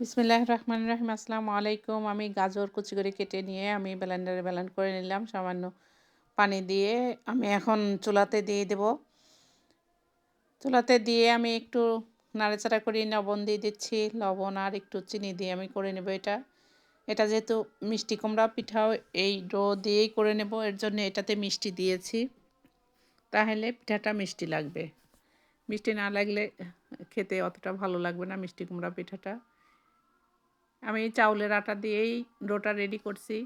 বিসমিল্লাহ রহমান রহিম। আসসালামু আলাইকুম। আমি গাজর কুচি করে কেটে নিয়ে আমি ব্লেন্ডারে ব্লেন্ড করে নিলাম, সামান্য পানি দিয়ে। আমি এখন চুলাতে দিয়ে দেব। চুলাতে দিয়ে আমি একটু নাড়াচাড়া করে, লবণ দিয়ে দিচ্ছি। লবণ আর একটু চিনি দিয়ে আমি করে নেব এটা। এটা যেহেতু মিষ্টি কুমড়া পিঠাও, এই ডো দিয়েই করে নেব। এর জন্য এটাতে মিষ্টি দিয়েছি। তাহলে পিঠাটা মিষ্টি লাগবে। মিষ্টি না লাগলে খেতে অতটা ভালো লাগবে না মিষ্টি কুমড়া পিঠাটা। আমি চাউলের আটা দিয়েই ডোটা রেডি করছি।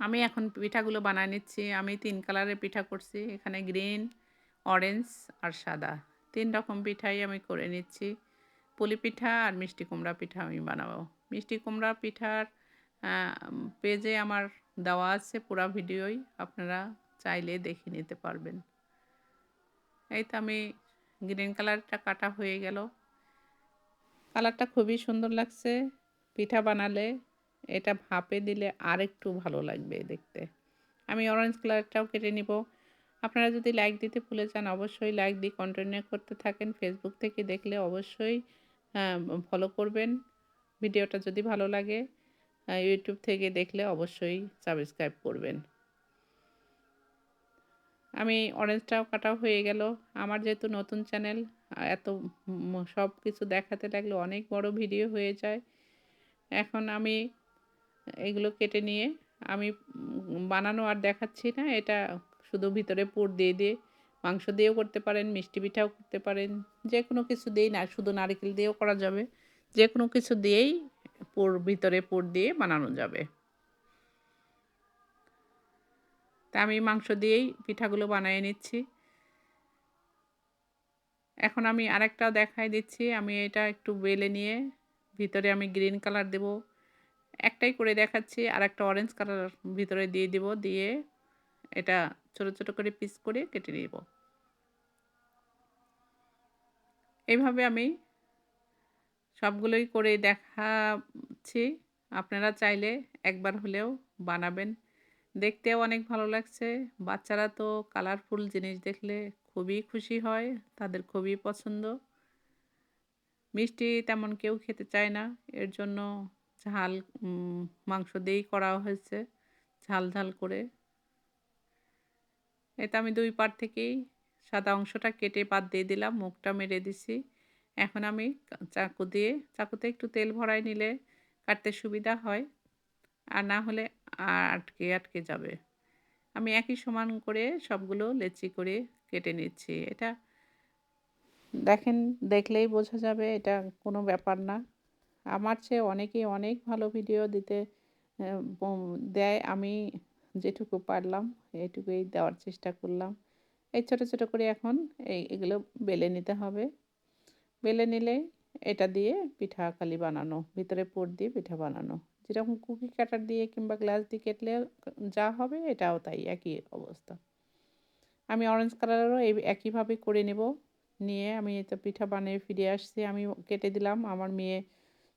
আমি এখন পিঠাগুলো বানায় নিচ্ছি। আমি তিন কালারের পিঠা করছি। এখানে গ্রিন অরেঞ্জ আর সাদা। তিন রকম পিঠাই আমি করে নিচ্ছি। পুলি পিঠা আর মিষ্টি কুমড়া পিঠা আমি বানাবো। মিষ্টি কুমড়া পিঠার পেজে আমার দেওয়া আছে পুরা ভিডিওই। আপনারা চাইলে দেখে নিতে পারবেন। এই তো আমি গ্রিন কালারটা কাটা হয়ে গেল। কালারটা খুবই সুন্দর লাগছে। পিঠা বানালে এটা ভাপে দিলে আর একটু ভালো লাগবে দেখতে। আমি অরেঞ্জ কালারটাও কেটে নিব। আপনারা যদি লাইক দিতে ভুলে যান, অবশ্যই লাইক দিয়ে কন্টিনিউ করতে থাকেন। ফেসবুক থেকে দেখলে অবশ্যই ফলো করবেন। ভিডিওটা যদি ভালো লাগে ইউটিউব থেকে দেখলে অবশ্যই সাবস্ক্রাইব করবেন। আমি অরেঞ্জটাও কাটা হয়ে গেল। আমার যেহেতু নতুন চ্যানেল এত সব কিছু দেখাতে লাগলে অনেক বড় ভিডিও হয়ে যায়। এখন আমি এগুলো কেটে নিয়ে আমি বানানো আর দেখাচ্ছি না। এটা শুধু ভিতরে পুর দিয়ে দিয়ে মাংস দিয়েও করতে পারেন, মিষ্টি পিঠাও করতে পারেন যে কোনো কিছু দিয়েই না, শুধু নারকেল দিয়েও করা যাবে। যে কোনো কিছু দিয়েই পুর, ভিতরে পুর দিয়ে বানানো যাবে। তা আমি মাংস দিয়েই পিঠাগুলো বানিয়ে নিচ্ছি। এখন আমি আরেকটা দেখাই দিচ্ছি। আমি এটা একটু বেলে নিয়ে ভিতরে আমি গ্রিন কালার দেব। একটাই করে দেখাচ্ছি আর একটা অরেঞ্জ কালার ভিতরে দিয়ে দিব। দিয়ে এটা ছোট ছোট করে পিস করে কেটে নিব। এইভাবে আমি সবগুলোই করে দেখাচ্ছি। আপনারা চাইলে একবার হলেও বানাবেন। দেখতেও অনেক ভালো লাগছে। বাচ্চারা তো কালারফুল জিনিস দেখলে খুবই খুশি হয়, তাদের খুবই পছন্দ। মিষ্টি তেমন কেউ খেতে চায় না, এর জন্য ঝাল মাংস দিয়েই করা হয়েছে, ঝাল ঝাল করে। এতে আমি দুই পার থেকেই সাদা অংশটা কেটে বাদ দিয়ে দিলাম, মুখটা মেরে দিছি। এখন আমি চাকু দিয়ে, চাকুতে একটু তেল ভরাই নিলে কাটতে সুবিধা হয়। আর না হলে আটকে আটকে যাবে। আমি একই সমান করে সবগুলো লেচি করে কেটে নিচ্ছি। এটা দেখেন, দেখলেই বোঝা যাবে এটা কোনো ব্যাপার না। আমার চেয়ে অনেকেই অনেক ভালো ভিডিও দিতে দেয়। আমি যেটুকু পারলাম এইটুকুই দেওয়ার চেষ্টা করলাম। এই ছোটো ছোটো করে এখন এই, এগুলো বেলে নিতে হবে। বেলে নিলে এটা দিয়ে পিঠা খালি বানানো, ভিতরে পুর দিয়ে পিঠা বানানো। যেরকম কুকি কাটার দিয়ে কিংবা গ্লাস দিয়ে কেটলে যা হবে, এটাও তাই, একই অবস্থা। আমি অরেঞ্জ কালারেরও এই একইভাবে করে নেব। নিয়ে আমি তো পিঠা বানিয়ে ফিরে আসছি, আমি কেটে দিলাম, আমার মেয়ে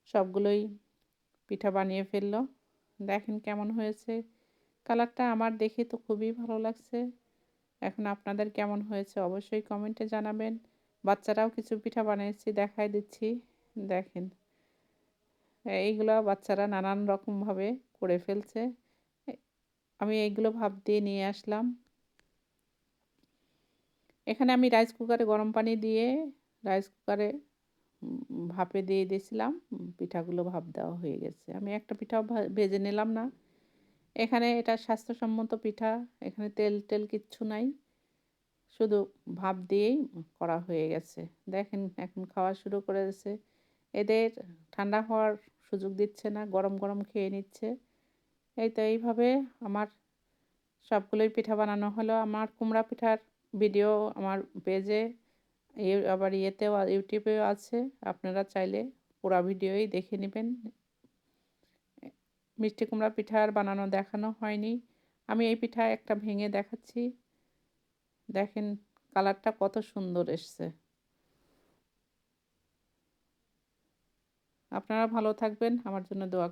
সবগুলোই পিঠা বানিয়ে ফেলল। দেখেন কেমন হয়েছে। কালারটা আমার দেখে তো খুবই ভালো লাগছে। এখন আপনাদের কেমন হয়েছে অবশ্যই কমেন্টে জানাবেন। বাচ্চারাও কিছু পিঠা বানিয়েছি, দেখাই দিচ্ছি। দেখেন। এইগুলো বাচ্চারা নানান রকমভাবে করে ফেলছে। আমি এইগুলো ভাব দিয়ে নিয়ে আসলাম। এখানে আমি রাইস কুকারে গরম পানি দিয়ে রাইস কুকারে ভাপে দিয়ে দিয়েছিলাম। পিঠাগুলো ভাপ দেওয়া হয়ে গেছে। আমি একটা পিঠাও ভেজে নিলাম না। এখানে এটা স্বাস্থ্যসম্মত পিঠা। এখানে তেল টেল কিচ্ছু নাই। শুধু ভাপ দিয়েই করা হয়ে গেছে। দেখেন, এখন খাওয়া শুরু করে করেছে। এদের ঠান্ডা হওয়ার সুযোগ দিচ্ছে না, গরম গরম খেয়ে নিচ্ছে। এই তো এইভাবে আমার সবগুলোই পিঠা বানানো হলো। আমার কুমড়া পিঠার ভিডিও আমার পেজে আবার ইয়েতেও, ইউটিউবেও আছে। আপনারা চাইলে পুরা ভিডিওই দেখে নেবেন। মিষ্টি কুমড়া পিঠার বানানো দেখানো হয়নি। আমি এই পিঠা একটা ভেঙে দেখাচ্ছি। দেখেন কালারটা কত সুন্দর এসছে। আপনারা ভালো থাকবেন। আমার জন্য দোয়া